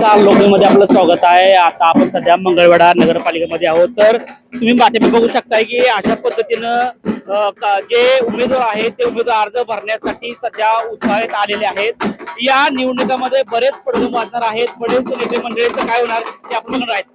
नमस्कार लोकमध्ये आपलं स्वागत आहे. आता आपण सध्या मंगळवेढा नगरपालिकेमध्ये आहोत. तर तुम्ही बातमी बघू शकताय की अशा पद्धतीनं जे उमेदवार आहेत ते उमेदवार अर्ज भरण्यासाठी सध्या उत्साहित आलेले आहेत. या निवडणुकामध्ये बरेच पडून वाजणार आहेत. बरेच नेते मंडळीचं काय होणार ते आपण बघणार आहेत.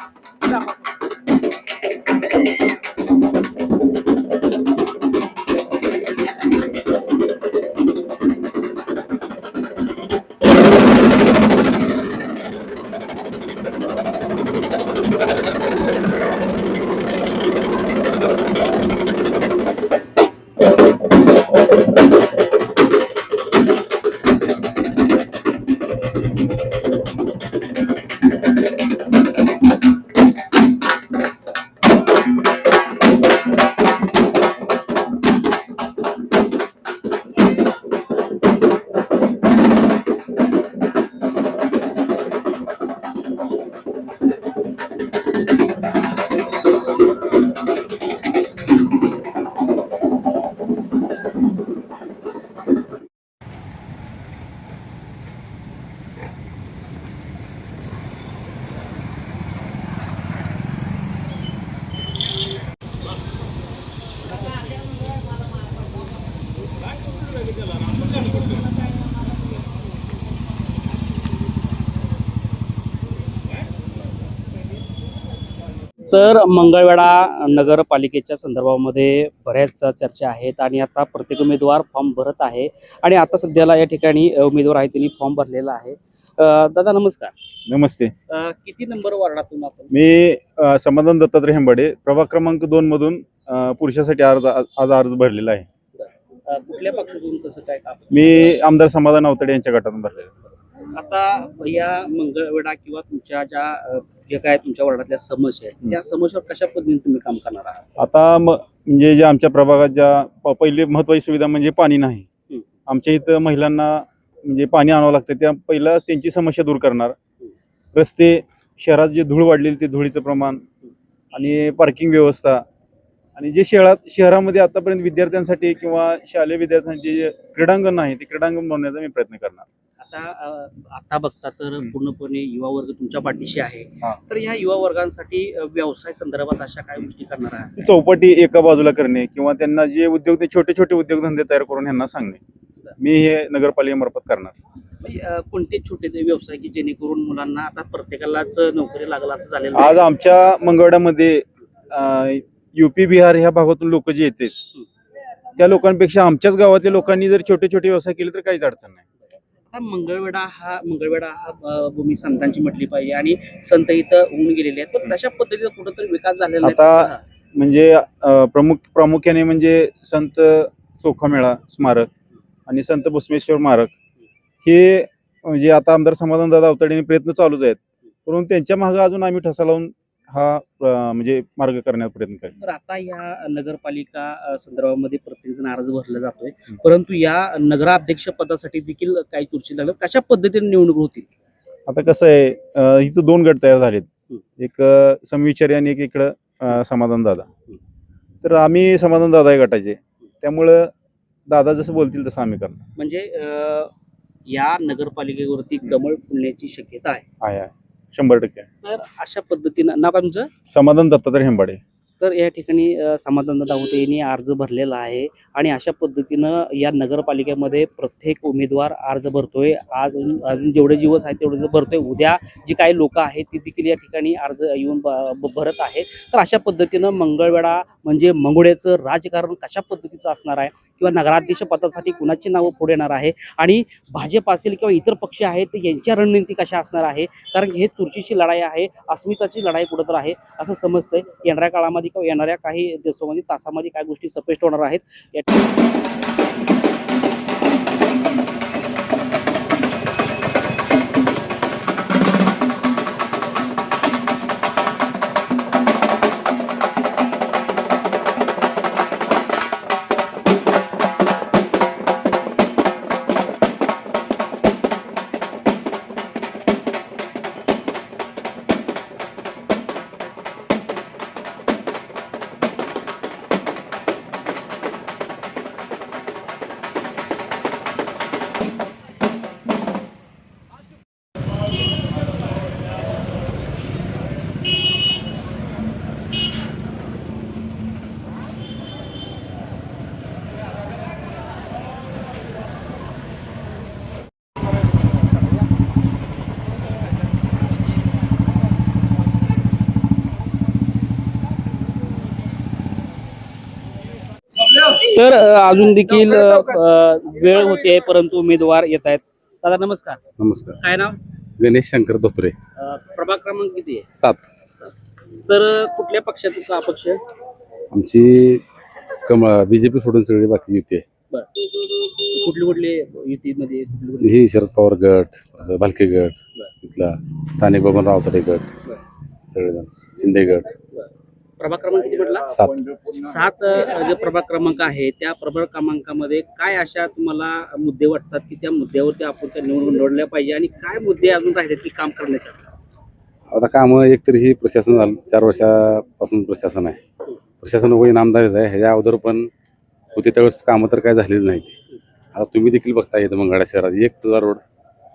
तर मंगळवेढा नगरपालिकेच्या संदर्भामध्ये बऱ्याच चर्चा आहेत आणि आता प्रत्येक उमेदवार फॉर्म भरत आहे. आणि आता सध्याला या ठिकाणी उमेदवार आहे त्यांनी फॉर्म भरलेला आहे. दादा नमस्कार. नमस्ते. किती नंबर वार्डातून आपण? मी समाधान दत्तात्रय हेंबाडे प्रभाग क्रमांक दोन मधून पुरुषासाठी अर्ज आज अर्ज भरलेला आहे. कुठल्या पक्षातून कसं काय काम मी आमदार समाधान अवतडे यांच्या गटातून भरलेला आहे. आता या मंगळवेढा किंवा तुमच्या ज्या जे काय तुमच्या वार्डातल्या समस्या आहेत त्या समस्यावर कशा पद्धतीने तुम्ही काम करणार आहात? आता म- म्हणजे जे आमच्या प्रभागात ज्या पहिली महत्वाची सुविधा म्हणजे पाणी नाही. आमच्या इथं महिलांना म्हणजे पाणी आणावं लागतं त्या पहिला त्यांची समस्या दूर करणार. रस्ते शहरात जे धूळ वाढलेली ते धुळीचं प्रमाण आणि पार्किंग व्यवस्था आणि जे शहरात शहरामध्ये आतापर्यंत विद्यार्थ्यांसाठी किंवा शालेय विद्यार्थ्यांसाठी जे क्रीडांगण आहे ते क्रीडांगण बनवण्याचा मी प्रयत्न करणार आता आता बघता तर. पूर्णपणे युवा वर्ग तुमच्या पाठीशी आहे. तर या युवा वर्गांसाठी व्यवसाय संदर्भात अशा काय गोष्टी करणार आहात चौपटी एका बाजूला करणे किंवा त्यांना जे उद्योग ते छोटे छोटे उद्योगधंदे तयार करून यांना सांगणे मी हे नगरपालिकेमार्फत करणार म्हणजे, कोणते छोटे ते व्यवसाय की जेणेकरून मुलांना आता प्रत्येकालाच नोकरी लागला असं झालेलं आज आहे? आमच्या मंगळवाड्यामध्ये युपी बिहार ह्या भागातून लोक जे येतात त्या लोकांपेक्षा आमच्याच गावातल्या लोकांनी जर छोटे छोटे व्यवसाय केले तर काहीच अडचण नाही. आता मंगळवेढा हा मंगळवेढा हा भूमी संतांची म्हटली पाहिजे आणि संत इथं होऊन गेलेले आहेत. पण तशा पद्धतीचा कुठंतरी विकास झालेला आता-. म्हणजे प्रमुख प्रामुख्याने म्हणजे संत चोखामेळा स्मारक आणि संत भस्मेश्वर स्मारक हे म्हणजे आता आमदार समाधान दादा अवताडेने प्रयत्न चालूच आहेत. परंतु त्यांच्या मागे अजून आम्ही ठसा लावून हा म्हणजे मार्ग करण्याचा प्रयत्न करेन तर आता या नगरपालिका संदर्भामध्ये प्रत्येक जण अर्ज भरला जातोय. परंतु या नगराध्यक्ष पदासाठी देखील काही चुरशी लागलं कशा पद्धतीने निवडणूक होतील? आता कसं आहे इथं दोन गट तयार झालेत. एक समविचारी आणि एक इकडं समाधान दादा. तर आम्ही समाधान दादा या गटाचे. त्यामुळं दादा जसं बोलतील तसं आम्ही करणार. म्हणजे या नगरपालिकेवरती कमळ फुलण्याची शक्यता आहे. शंभर टक्के. तर अशा पद्धतीनं नाव काय तुमचं? समाधान दत्तात्रय हेंबाडे. तर या ठिकाणी समाधान दावते यांनी अर्ज भरलेला आहे आणि अशा पद्धतीनं या नगरपालिकेमध्ये प्रत्येक उमेदवार अर्ज भरतोय. आज अजून जेवढे दिवस आहेत तेवढे दिवस भरतोय. उद्या जी काही लोक आहेत ती देखील या ठिकाणी अर्ज येऊन भरत आहेत. तर अशा पद्धतीनं मंगळवेढा म्हणजे मंगुळ्याचं राजकारण कशा पद्धतीचं असणार आहे किंवा नगराध्यक्ष पदासाठी कुणाची नावं पुढे येणार आहे आणि भाजप असेल किंवा इतर पक्ष आहेत यांच्या रणनीती कशा असणार आहे? कारण हे चुरशीची लढाई आहे अस्मिताची लढाई कुठं तर आहे असं समजतंय. येणाऱ्या काळामध्ये किंवा येणाऱ्या काही दिवसामध्ये तासामध्ये काय गोष्टी स्पष्ट होणार आहेत तर अजून देखील वेळ होते परंतु उमेदवार येत आहेत. दादा नमस्कार. नमस्कार. काय नाव? गणेश शंकर धोत्रे प्रभाग क्रमांक किती आहे? सात. तर कुठल्या पक्षाचा अपक्ष? आमची कमळ बीजेपी सोडून सगळी बाकी युती आहे. बर. कुठले कुठले युतीमध्ये ही शरद पवार गट भालके गट. इथला स्थानिक बबन रावतडे गट. सगळेजण. शिंदे गट. प्रभाग क्रमांक किती म्हटला सात. सात जे प्रभाग क्रमांक आहे त्या प्रभाग क्रमांकामध्ये काय अशा तुम्हाला मुद्दे वाटतात की त्या मुद्द्यावरती आपण त्या निवडून निवडल्या पाहिजे आणि काय मुद्दे अजून राहिले की काम करण्यासाठी? आता कामं एकतरी ही प्रशासन झालं चार वर्षापासून प्रशासन आहे. प्रशासन वगैरे नामदारीच आहे ह्याच्या अगोदर पण होते त्यावेळेस कामं तर काय झालीच नाही आता तुम्ही देखील बघता येतं मंगळा शहरात एक तुझा रोड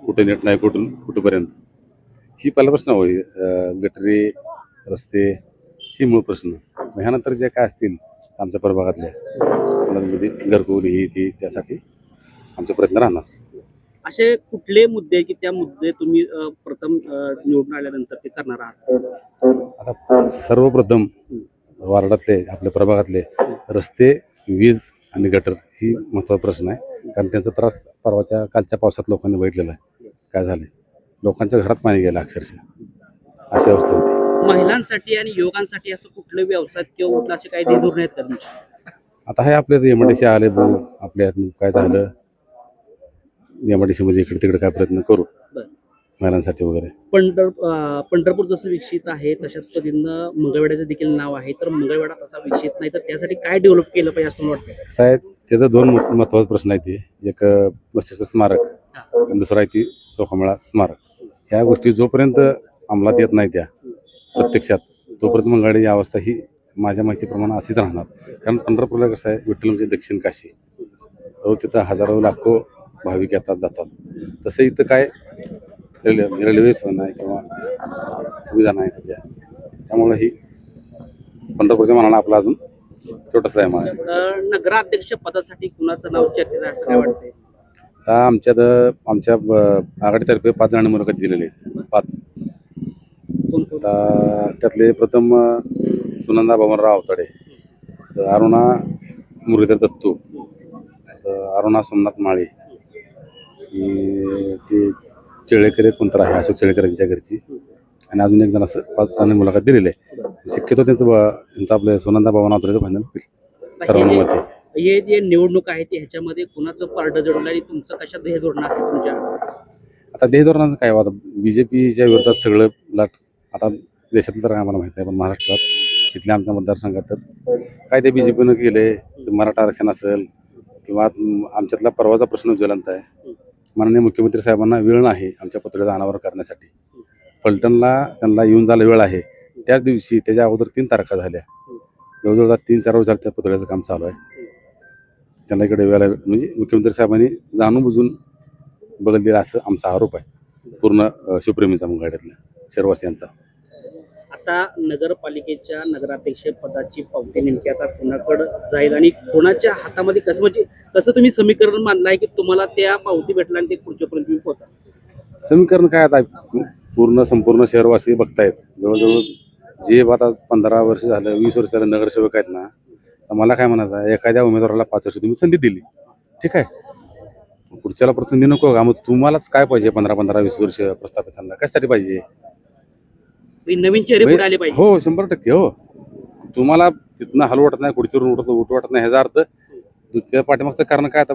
कुठे नेट नाही कुठून कुठंपर्यंत? ही पहिला प्रश्न होई अं, गटरी रस्ते ही मूळ प्रश्न. ह्यानंतर जे काय असतील आमच्या प्रभागातल्या घरकुल ही ती त्यासाठी आमचे प्रयत्न राहणार. असे कुठले मुद्दे की त्या मुद्दे तुम्ही प्रथम निवडून आल्यानंतर ते करणार आहात? आता सर्वप्रथम वार्डातले आपल्या प्रभागातले रस्ते वीज आणि गटर ही महत्त्वाचा प्रश्न आहे. कारण त्यांचा त्रास परवाच्या कालच्या पावसात लोकांनी बघितलेला आहे. काय झाले लोकांच्या घरात पाणी गेलं अक्षरशः. अशी अवस्था होती. महिलांसाठी आणि युवकांसाठी असं कुठलं व्यवसाय किंवा कुठलं असे काही धोरण आहेत का तुमचे? आता हे आपले एम आय डी सी आले भाऊ आपल्या काय झालं? एम आय डी सीमध्ये इकडे तिकडे काय प्रयत्न करू? बरं. महिलांसाठी वगैरे. पंढर अ, पंढरपूर जसं विकसित आहे तशाच पद्धतीनं मंगळवेड्याचं देखील नाव आहे. तर मंगळवेढा तसा विकसित नाही तर त्यासाठी काय डेव्हलप केलं पाहिजे असं मला वाटतं कसं आहे त्याचं दोन महत्त्वाचे प्रश्न आहेत ते. एक अं, स्मारक आणि दुसरा आहे ती चौकामळा स्मारक. ह्या गोष्टी जोपर्यंत अंमलात येत नाही त्या प्रत्यक्षात तोपर्यंत मंगळी अवस्था ही माझ्या माहितीप्रमाणे अशीच राहणार. कारण पंढरपूरला कसं आहे विठ्ठल म्हणजे दक्षिण काशी. रोज तिथं हजारो लाखो भाविक येतात जातात. तसं इथं काय रेल्वे रेल्वे सोय नाही किंवा सुविधा नाही सध्या. त्यामुळे ही पंढरपूरच्या मनाला आपला अजून छोटंसं आहे मला नगराध्यक्ष पदासाठी कुणाचं नाव चर्चेत आहे असं काय वाटतंय? आता आमच्यात आमच्या ब- आघाडीतर्फे पाच जणांनी मुलाखत दिलेली आहेत. पाच. आता त्यातले प्रथम सुनंदा बबनराव अवताडे तर अरुणा मुरलीधर दत्तू तर अरुणा सोमनाथ माळे ती चेळेकर कोणतर आहे अशोक चेळेकर यांच्या घरची. आणि अजून एक जण असं पाच जणांनी मुलाखत दिलेली आहे. शक्यतो त्यांचं त्यांचं आपलं सुनंदा बबन अवताडेचं फायनल होईल सर्वांमध्ये. हे जे निवडणूक आहे ते ह्याच्यामध्ये कुणाचं पारड जडवलं आणि तुमचं कशा ध्येय धोरण असेल तुमच्या? आता देश धोरणाचं काय आता बी जे पीच्या विरोधात सगळं लाट आता देशातलं तर आम्हाला माहीत नाही पण महाराष्ट्रात तिथल्या आमच्या मतदारसंघात तर काय ते बी जे पीनं केले मराठा आरक्षण असेल किंवा आमच्यातला परवाचा प्रश्न ज्वलंत आहे. माननीय मुख्यमंत्री साहेबांना वेळ नाही आमच्या पत्रिकेचा अनावर करण्यासाठी. फलटणला त्यांना येऊन जायला वेळ आहे. त्याच दिवशी त्याच्या अगोदर तीन तारखा झाल्या. जवळजवळ तीन चार वर्ष झाले त्या पुतळ्याचं काम चालू आहे. त्यांना इकडे वेळेला म्हणजे मुख्यमंत्री साहेबांनी जाणून बुजून बदल दिला असं आमचा आरोप आहे. पूर्ण अ, शिवप्रेमीचा मंगाड्यातल्या शहरवासियांचा. आता नगरपालिकेच्या नगराध्यक्ष पदाची पावती नेमकी आता कोणाकडे जाईल आणि कोणाच्या हातामध्ये कसं म्हणजे कसं तुम्ही समीकरण मानलं आहे की तुम्हाला त्या पावती भेटला आणि ते पुढच्यापर्यंत तुम्ही पोहोचा समीकरण काय आता? पूर्ण संपूर्ण शहरवासी बघतायत. जवळजवळ जे आता पंधरा वर्ष झालं वीस वर्ष झालं नगरसेवक आहेत ना तर मला काय म्हणायचं आहे, एखाद्या उमेदवाराला पाच वर्ष तुम्ही संधी दिली. ठीक आहे? पुढच्याला प्रसंधी संधी नको का? मग तुम्हालाच काय पाहिजे पंधरा पंधरा वीस वर्ष प्रस्थापितांना? कशासाठी पाहिजे? नवीन चेहरे पुढे आले पाहिजे. हो शंभर टक्के हो. तुम्हाला तिथनं हलू वाटत नाही खुर्चीवरून उठत उठ वाटत नाही ह्याचा अर्थ त्या पाठीमागचं कारण काय आता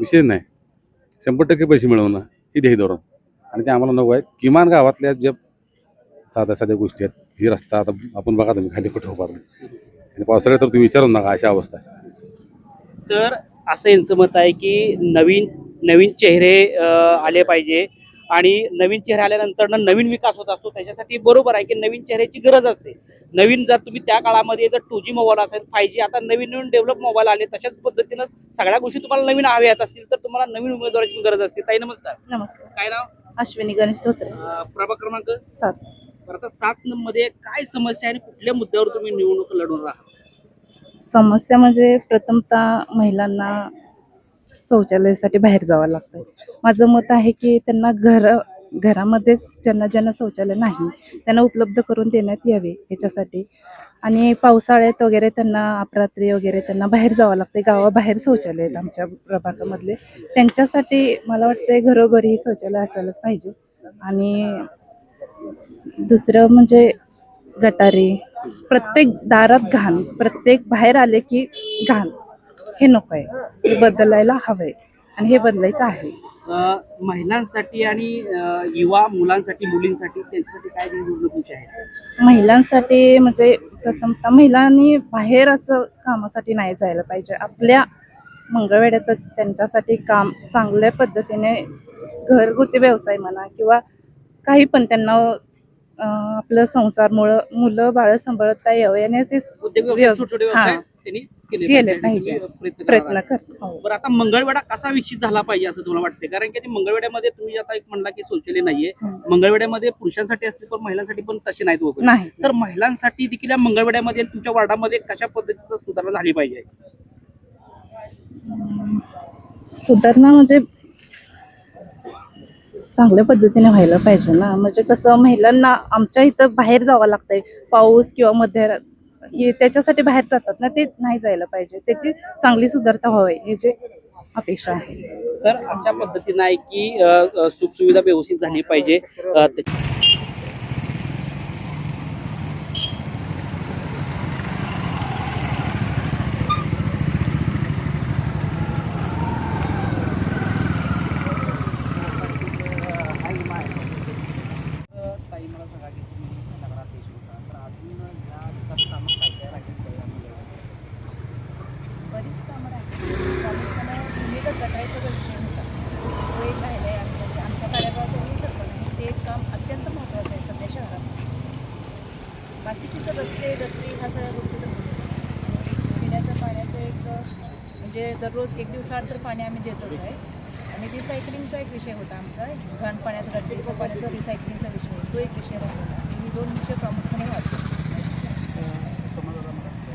विषय नाही. शंभर टक्के पैसे मिळवणं ही ध्येय धोरण. आणि ते आम्हाला नको आहे. किमान गावातल्या ज्या साध्या साध्या गोष्टी आहेत ही रस्ता आता आपण बघा तुम्ही खाली कुठं उभारलं. आणि पावसाळ्यात तर तुम्ही विचारून नका अशा अवस्था आहे. तर असं यांचं मत आहे की नवीन नवीन चेहरे आले पाहिजे. आणि नवीन चेहरे आल्यानंतर ना नवीन विकास होत असतो. त्याच्यासाठी बरोबर आहे की नवीन चेहऱ्याची गरज असते. नवीन जर तुम्ही त्या काळामध्ये जर टू जी मोबाईल असेल फाय जी आता नवीन नवीन डेव्हलप मोबाईल आले तशाच पद्धतीनं सगळ्या गोष्टी तुम्हाला नवीन हव्यात असतील तर तुम्हाला नवीन उमेदवाराची गरज असते. ताई नमस्कार. नमस्कार. काय नाव? अश्विनी गणेश धोत्रे. अं, प्रभाग क्रमांक? सात. आता सात मध्ये काय समस्या आणि कुठल्या मुद्द्यावर तुम्ही निवडणूक लढवणार आहात? समस्या म्हणजे प्रथमतः महिलांना शौचालयासाठी बाहेर जावं लागतं माझं मत आहे की त्यांना घर घरामध्येच ज्यांना ज्यांना शौचालय नाही त्यांना उपलब्ध करून देण्यात यावे याच्यासाठी. आणि पावसाळ्यात वगैरे त्यांना अपरात्री वगैरे त्यांना बाहेर जावं लागते गावाबाहेर शौचालय आहेत आमच्या प्रभागामधले. त्यांच्यासाठी मला वाटते घरोघरी शौचालय असायलाच पाहिजे. आणि दुसरं म्हणजे गटारी. प्रत्येक दारात घाण. प्रत्येक बाहेर आले की घाण. हे नको आहे हे बदलायला हवं आहे आणि हे बदलायचं आहे. महिलांसाठी आणि युवा मुलांसाठी मुलींसाठी त्यांच्यासाठी काय धोरणं तुमची आहेत? महिलांसाठी म्हणजे प्रथमतः महिलांनी बाहेर असं कामासाठी नाही जायला पाहिजे. आपल्या मंगळवेड्यातच त्यांच्यासाठी काम चांगल्या पद्धतीने घरगुती व्यवसाय म्हणा किंवा काही पण त्यांना आपलं संसारमुळं मुलं बाळ सांभाळता यावं याने ते उद्योग हां. त्यांनी केले पाहिजे. प्रयत्न कर हो. बरं आता मंगळवेढा कसा विकसित झाला पाहिजे असं तुम्हाला वाटते कारण की मंगळवेड्यामध्ये तुम्ही आता एक म्हणला की शौचालय नाहीये. हं. मंगळवेड्यामध्ये पुरुषांसाठी असते पण महिलांसाठी पण तसे नाहीत वगैरे. नाही तर महिलांसाठी देखील या मंगळवेड्यामध्ये तुमच्या वार्डामध्ये कशा पद्धतीचं सुधारणा झाली पाहिजे? सुधारणा म्हणजे चांगल्या पद्धतीने व्हायला पाहिजे ना. म्हणजे कसं महिलांना आमच्या इथं बाहेर जावं लागतंय. पाऊस किंवा मध्य हे त्याच्यासाठी बाहेर जातात ना ते नाही जायला पाहिजे. त्याची चांगली सुधारता व्हावी हे जे अपेक्षा आहे. तर अशा पद्धतीनं आहे की सुखसुविधा व्यवस्थित झाली पाहिजे अ, ते- ताई मला सांगा की तुम्ही नगराध्यक्ष होता तर अजून या विकास कामं काय काय राहिली पाहिजे बरीच कामं राहिली प्रामुख्यानं भूमिगत गटारीचा जो विषय होता तो एक राहिला आहे आमच्या आमच्या कार्यभागात तर पण आहे. ते एक काम अत्यंत महत्त्वाचं आहे सध्या शहरासाठी बाकीची तर रस्ते गटरी ह्या सगळ्या गोष्टी तर होत्याच. पिण्याच्या पाण्याचं एक म्हणजे दररोज एक दिवसाआड तर पाणी आम्ही देतच आहे. आणि रिसायकलिंगचा एक विषय होता आमचा. घाण पाण्याचा गटरीचा पाण्याचा रिसायकलिंगचा विषय होता. तो एक विषय होता मी दोन विषय प्रामुख्याने वाटतो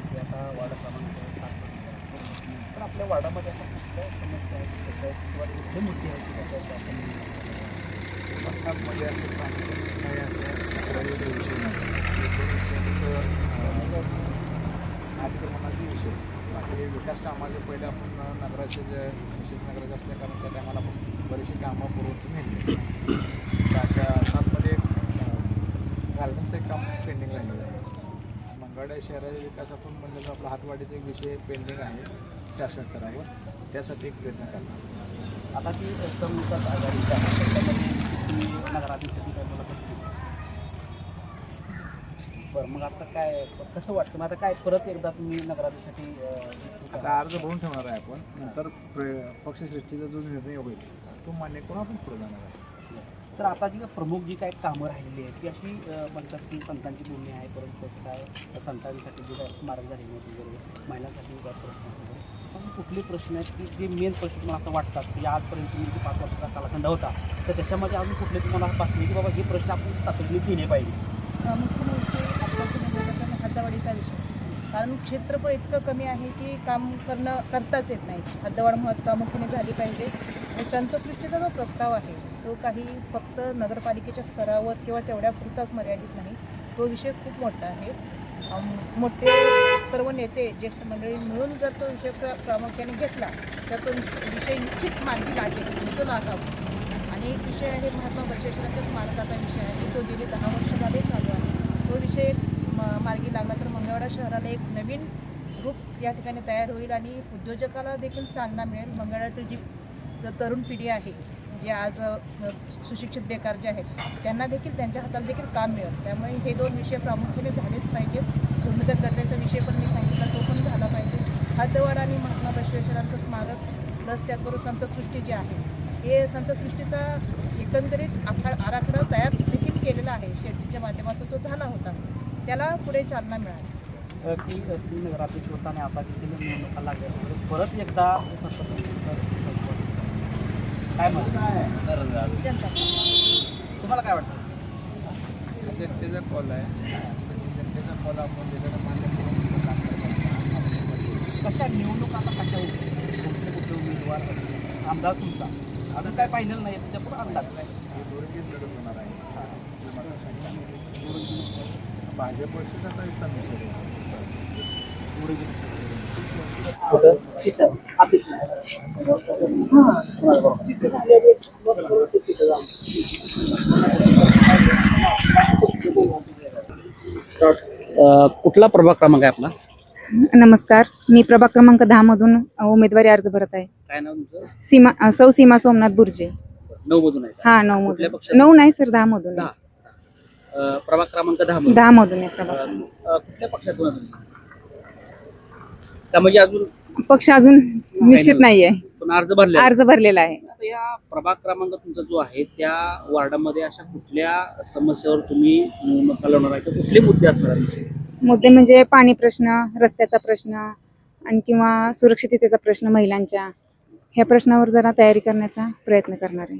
की आता पण आपल्या वाडामध्ये कुठल्या समस्या आहेत? सध्याची किंवा कुठले मुद्दे आहेत असं प्रामुख्याने असं विषय अतिक्रमणाचे विषय बाकी विकास कामाचे पहिले आपण नगराचे जे विशेष नगराचे असल्या कारण त्या टायमाला आपण बरीचशी कामं पुरवून नेली त्या सातमध्ये गार्डनचं एक काम पेंडिंग राहिलेलं आहे मंगळा शहराच्या विकासातून म्हणजे आपला हातवाडीचा एक विषय पेंडिंग आहे शासन स्तरावर. त्यासाठी एक प्रयत्न करणार. आता ती समविकास आघाडी आहे बरं मग आता काय कसं वाटतं? मग आता काय परत एकदा तुम्ही नगराध्यक्षासाठी अं? आता अर्ज भरून ठेवणार आहे आपण. नंतर प्र- पक्षश्रेष्ठीचा जो निर्णय होईल तो मान्य करून आपण पुढे जाणार आहे? तर आता जी प्रमुख जी काही कामं राहिलेली आहेत ती अशी अं, म्हणतात की संतांची भूमी आहे परंतु त्याचं काय संतांसाठी जे काय स्मारक झालेले आहेत वगैरे महिलांसाठी काय प्रश्न आहेत वगैरे असं मग कुठले प्रश्न आहेत की जे मेन प्रश्न तुम्हाला आता वाटतात की आजपर्यंत तुम्ही जे पाच वर्षाचा कालखंड होता तर त्याच्यामध्ये अजून कुठले तुम्हाला बसले की बाबा हे प्रश्न आपण तातडीने केले पाहिजे? तर हद्दवाढीचा विषय. कारण क्षेत्रफळ इतकं कमी आहे की काम करणं करताच येत नाही. हद्दवाढ महत् प्रामुख्याने झाली पाहिजे. आणि संतसृष्टीचा जो प्रस्ताव आहे तो काही फक्त नगरपालिकेच्या स्तरावर किंवा तेवढ्या पुरताच मर्यादित नाही. तो विषय खूप मोठा आहे. मोठे सर्व नेते ज्येष्ठ मंडळी मिळून जर तो विषय प्र प्रामुख्याने घेतला तर तो विषय निश्चित मानवी लागेल तो लागावा. आणि एक विषय आहे महात्मा बसवेश्वरांच्या स्मारकाचा विषय आहे. तो गेले दहा वर्ष झाले चालू आहे. तो विषय म- मार्गी लागला तर मंगळवाडा शहराला एक नवीन रूप या ठिकाणी तयार होईल आणि उद्योजकाला देखील चालना मिळेल. मंगळवारची जी तरुण पिढी आहे जे आज सुशिक्षित बेकार जे आहेत त्यांना देखील त्यांच्या हाताला देखील काम मिळेल. त्यामुळे हे दोन विषय प्रामुख्याने झालेच पाहिजेत भूमिगत करण्याचा विषय पण मी सांगितला तो पण झाला पाहिजे. हद्दवाड आणि महात्मा बसवेश्वरांचं स्मारक प्लस त्याचबरोबर संतसृष्टी जी आहे हे संतसृष्टीचा एकंदरीत आखा आराखडा तयार देखील केलेला आहे. शेट्टीच्या माध्यमातून तो झाला होता. त्याला पुढे चालना मिळाली. की तुम्ही नगराध्यक्ष होता आणि आता देखील निवडणुका लागल्या तर परत एकदा काय तुम्हाला काय वाटतं? जनतेचा कॉल आहे. जनतेचा कॉल आपण त्याच्यानं मान्य करून कशा निवडणुका आता कशा कुठले कुठले उमेदवार? आमदार तुमचा. अजून काय पाहिलेलं नाही त्याच्यापुढे अंदाज हे दुर्गीत लढत होणार आहे. भाजप वर्षच हे. कुठला प्रभाग क्रमांक आहे आपला? नमस्कार. मी प्रभाग क्रमांक दहा मधून उमेदवारी अर्ज भरत आहे. काय नाव तुमचं? सीमा सौ सीमा सोमनाथ बुर्जे. नऊ मधून आहे? हा नऊ मधून? नऊ नाही सर दहा मधून. अ, प्रभाग क्रमांक दहा मधून. दहा मधून आहे प्रभाग. अ, कुठल्या पक्षातून आहे तुम्ही? का म्हणजे अजून पक्ष अजून निश्चित नाहीये. पण अर्ज भरले अर्ज भरलेला आहे. आता या प्रभाग क्रमांक तुमचा जो आहे त्या वॉर्डामध्ये अशा कुठल्या समस्यावर तुम्ही निवडणुका लढवणार आहे? किंवा कुठले मुद्दे असणार आहेत? तुमचे? मुद्दे म्हणजे पाणी प्रश्न रस्त्याचा प्रश्न आणि किंवा सुरक्षिततेचा प्रश्न महिलांच्या. ह्या प्रश्नावर जरा तयारी करण्याचा प्रयत्न करणार आहे.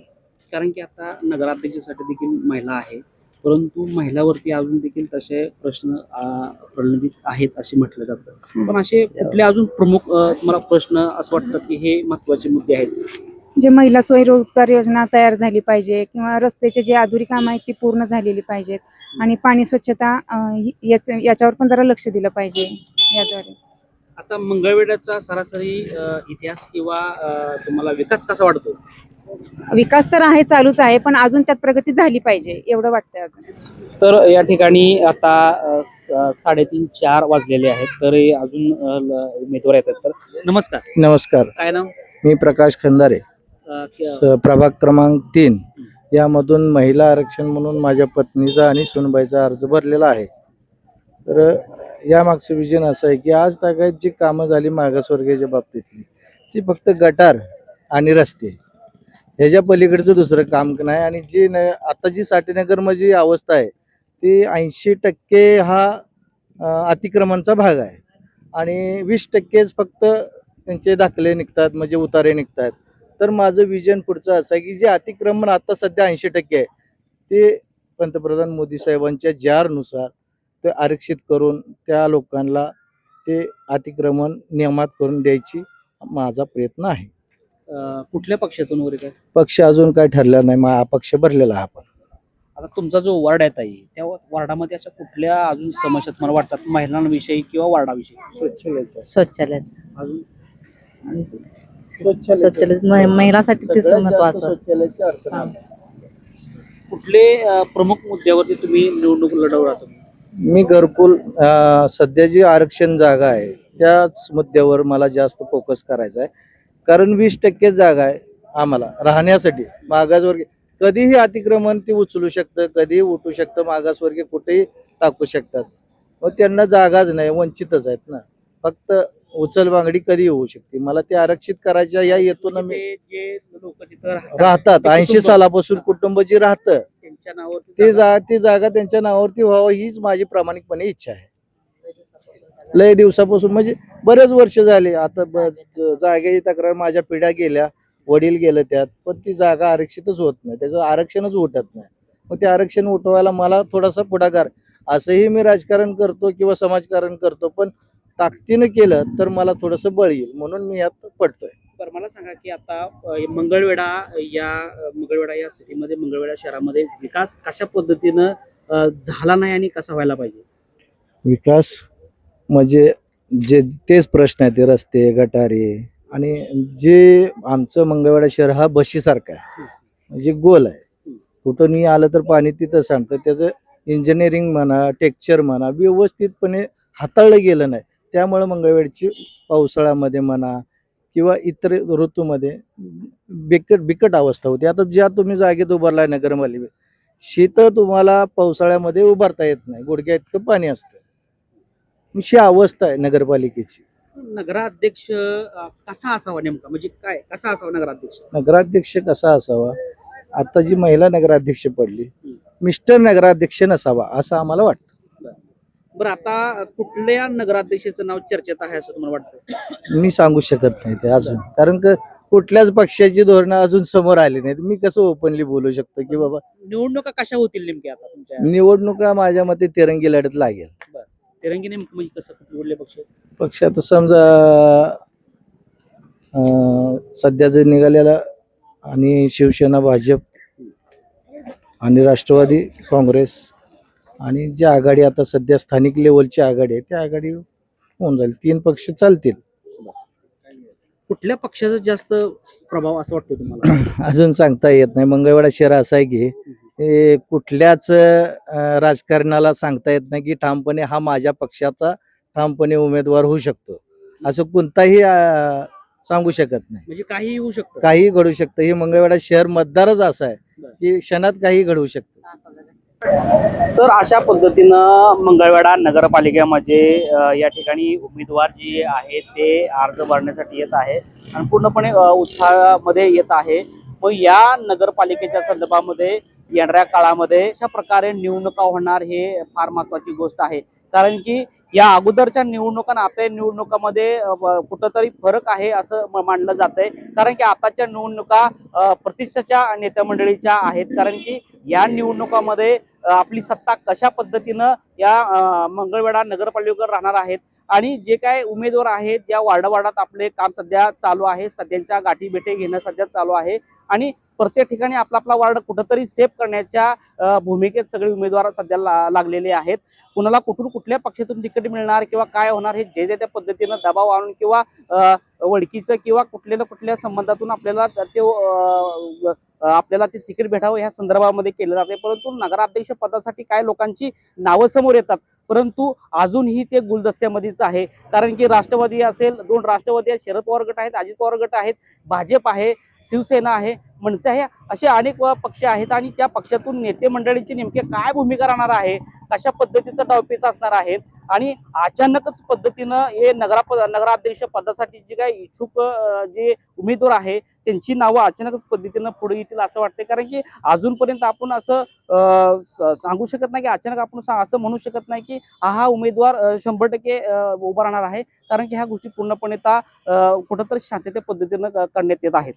कारण की आता नगराध्यक्षासाठी देखील महिला आहे. परंतु महिलावरती अजून देखील तसे प्रश्न प्रलंबित आहेत असे म्हटलं जातं. पण असे कुठले अजून प्रमुख तुम्हाला प्रश्न असं वाटतं की हे महत्त्वाचे मुद्दे आहेत? जे महिला स्वयंरोजगार योजना तयार झाली पाहिजे किंवा रस्त्याचे जे अधुरी कामं आहेत ती पूर्ण झालेली पाहिजेत. आणि पाणी स्वच्छता याच्यावर पण जरा लक्ष दिलं पाहिजे याद्वारे. आता मंगळवेढ्याचा सरासरी इतिहास किंवा तुम्हाला विकास कसा वाटतो? विकास तर आहे चालूच आहे पण अजून त्यात प्रगती झाली पाहिजे एवढं वाटतंय अजून. तर या ठिकाणी आता साडेतीन चार वाजलेले आहेत तर हे अजून उमेदवार येतात. तर नमस्कार. नमस्कार. काय नाव? मी प्रकाश खंदारे. प्रभाग क्रमांक तीन. यामधून महिला आरक्षण म्हणून माझ्या पत्नीचा आणि सुनबाईचा अर्ज भरलेला आहे. तर यामागचं विजन असं आहे की आज तागायत जी कामं झाली मागासवर्गीयाच्या बाबतीतली ती फक्त गटार आणि रस्ते. ह्याच्या पलीकडचं दुसरं काम नाही आणि जी न आता जी साठेनगरमध्ये अवस्था आहे ती ऐंशी टक्के हा अतिक्रमणचा भाग आहे. आणि वीस टक्केच फक्त त्यांचे दाखले निघतात म्हणजे उतारे निघतात. तर माझं विजन पुढचं असं आहे की जे अतिक्रमण आता सध्या ऐंशी टक्के आहे ते पंतप्रधान मोदी साहेबांच्या जारनुसार ते आरक्षित करून त्या लोकांना ते अतिक्रमण नियमात करून द्यायची माझा प्रयत्न आहे. अ, कुठल्या पक्षातून वगैरे काय? पक्ष अजून काय ठरला नाही. मा पक्ष भरलेला आहे आपण. आता तुमचा जो वॉर्ड आहे ताई त्या वॉर्डामध्ये अशा कुठल्या अजून समस्या तुम्हाला वाटतात? महिलांविषयी किंवा वॉर्डाविषयी? शौचालयाचं. अजून? शौचालय महि- महिलासाठी तेच महत्वाचं. हा. कुठले अ, प्रमुख मुद्द्यावरती तुम्ही निवडणूक लढवणार तुम्ही मी घरकुल सध्या जी आरक्षण जागा आहे त्याच मुद्द्यावर मला जास्त फोकस करायचा आहे. कारण वीस टक्के जागा आहे आम्हाला राहण्यासाठी मागासवर्गीय. कधीही अतिक्रमण ते उचलू शकतं कधीही उठू शकतं मागासवर्गीय कुठेही टाकू शकतात. मग त्यांना जागाच नाही वंचितच आहेत ना. फक्त उचल बांगडी कधी होऊ शकते. मला ते आरक्षित करायच्या या येतो मी लोक तिथं राहतात, ऐंशी सालापासून कुटुंब जी राहतं त्यांच्या नावावरती ते जागा- जा ती जागा त्यांच्या नावावरती व्हावं हीच माझी प्रामाणिकपणे इच्छा आहे. लय दिवसापासून म्हणजे बरेच वर्ष झाले. आता ब- ज- जागेची तक्रार माझ्या पिढ्या गेल्या. वडील गेले त्यात. पण ती जागा आरक्षितच होत नाही. त्याचं आरक्षणच उठत नाही. मग ते आरक्षण उठवायला मला थोडासा पुढाकार. असंही मी राजकारण करतो किंवा समाजकारण करतो. पण ताकदीनं केलं तर मला थोडंसं बळ येईल. म्हणून मी यात पडतोय. बरं मला सांगा की आता मंगळवेढा या मंगळवेढा या सिटीमध्ये मंगळवेढा शहरामध्ये विकास कशा पद्धतीनं झाला नाही आणि कसा व्हायला पाहिजे? विकास म्हणजे जे तेच प्रश्न आहेत ते रस्ते गटारे आणि जे आमचं मंगळवेढा शहर हा बशीसारखा आहे. म्हणजे गोल आहे. कुठूनही आलं तर पाणी तिथं सांडतं. त्याचं इंजिनिअरिंग म्हणा टेक्चर म्हणा व्यवस्थितपणे हाताळलं गेलं नाही. त्यामुळे मंगळवेढची पावसाळ्यामध्ये म्हणा किंवा इतर ऋतूमध्ये बिकट बिकट अवस्था होती. आता ज्या तुम्ही जागेत उभारलाय नगरपालिकेत शीत तुम्हाला पावसाळ्यामध्ये उभारता येत नाही. गुडघ्या इतकं पाणी असतं. अशी अवस्था आहे नगरपालिकेची. नगराध्यक्ष कसा असावा नेमका? म्हणजे काय? कसा असावा नगराध्यक्ष? नगराध्यक्ष कसा असावा? आता जी महिला नगराध्यक्ष पडली मिस्टर नगराध्यक्ष नसावा असं आम्हाला वाटतं. बरं आता कुठल्या नगराध्यक्षाचं नाव चर्चेत आहे असं तुम्हाला वाटतं मी सांगू शकत नाही ते अजून. कारण का कुठल्याच पक्षाची धोरणं अजून समोर आली नाहीत. मी कसं ओपनली बोलू शकतो की बाबा निवडणुका कशा होतील नेमक्या आता तुमच्या? निवडणुका माझ्या मते तिरंगी लढत लागेल. तिरंगी नेमकं म्हणजे कसं? कुठले पक्ष? पक्ष आता समजा अं, सध्या जे निघालेला आणि शिवसेना भाजप आणि राष्ट्रवादी काँग्रेस आणि जी आघाडी आता सध्या स्थानिक लेवलची आघाडी आहे त्या आघाडी होऊन जाईल. तीन पक्ष चालतील. कुठल्या पक्षाचा जास्त प्रभाव असं वाटतं तुम्हाला? अजून सांगता येत नाही. मंगळवेढा शहर असं आहे की हे कुठल्याच राजकारणाला सांगता येत नाही की ठामपणे हा माझ्या पक्षाचा ठामपणे उमेदवार होऊ शकतो. असं कोणताही सांगू शकत नाही. म्हणजे काही येऊ शकतं. काही घडू शकतं. हे मंगळवेढा शहर मतदारच असं आहे की क्षणात काही घडू शकतं. तर अशा पद्धतीनं मंगळवेढा नगरपालिकेमध्ये या ठिकाणी उमेदवार जे आहेत ते अर्ज भरण्यासाठी येत आहे आणि पूर्णपणे उत्साहामध्ये येत आहे. मग या नगरपालिकेच्या संदर्भामध्ये येणाऱ्या काळामध्ये अशा प्रकारे निवडणुका होणार हे फार महत्वाची गोष्ट आहे. कारण की या अगोदरच्या निवडणुका आपल्या आता निवडणुकामध्ये कुठंतरी फरक आहे असं मानलं जात आहे कारण की आताच्या निवडणुका प्रतिष्ठाच्या प्रतिष्ठेच्या नेत्या मंडळीच्या आहेत. कारण की या निवडणुकामध्ये आपली सत्ता कशा पद्धतीनं या मंगळवेढा नगरपालिकेवर राहणार आहेत आणि जे काय उमेदवार आहेत या वार्डावार्डात आपले काम सध्या चालू आहे सध्याच्या गाठी भेटे घेणं सध्या चालू आहे आणि प्रत्येक ठिकाणी आपला आपला वार्ड कुठंतरी सेफ करण्याच्या भूमिकेत सगळे उमेदवार सध्या लागलेले आहेत. कुणाला कुठून कुठल्या पक्षातून तिकीट मिळणार किंवा काय होणार हे जे जे त्या पद्धतीनं दबाव आणून किंवा अ, किंवा कुठल्या ना कुठल्या संबंधातून आपल्याला ते आपल्याला ते तिकीट भेटावं ह्या संदर्भामध्ये केलं जाते परंतु नगराध्यक्ष पदासाठी काय लोकांची नावं समोर येतात. परंतु अजूनही ते गुलदस्त्यामध्येच आहे. कारण की राष्ट्रवादी असेल दोन राष्ट्रवादी आहेत शरद पवार गट आहेत अजित पवार गट आहेत भाजप आहे शिवसेना आहे मनसे आहे असे अनेक पक्ष आहेत आणि त्या पक्षातून नेते मंडळींची नेमके काय भूमिका राहणार आहे कशा पद्धतीचा डावपेच असणार आहे आणि अचानकच पद्धतीनं हे नगरा नगराध्यक्ष पदासाठी जे काही इच्छुक जे उमेदवार आहे त्यांची नावं अचानकच पद्धतीनं पुढे येतील असं वाटतं कारण की अजूनपर्यंत आपण असं सांगू शकत नाही की अचानक आपण असं म्हणू शकत नाही की हा हा उमेदवार शंभर टक्के उभा राहणार आहे. कारण की ह्या गोष्टी पूर्णपणे ता कुठंतरी शांतते पद्धतीनं करण्यात येत आहेत.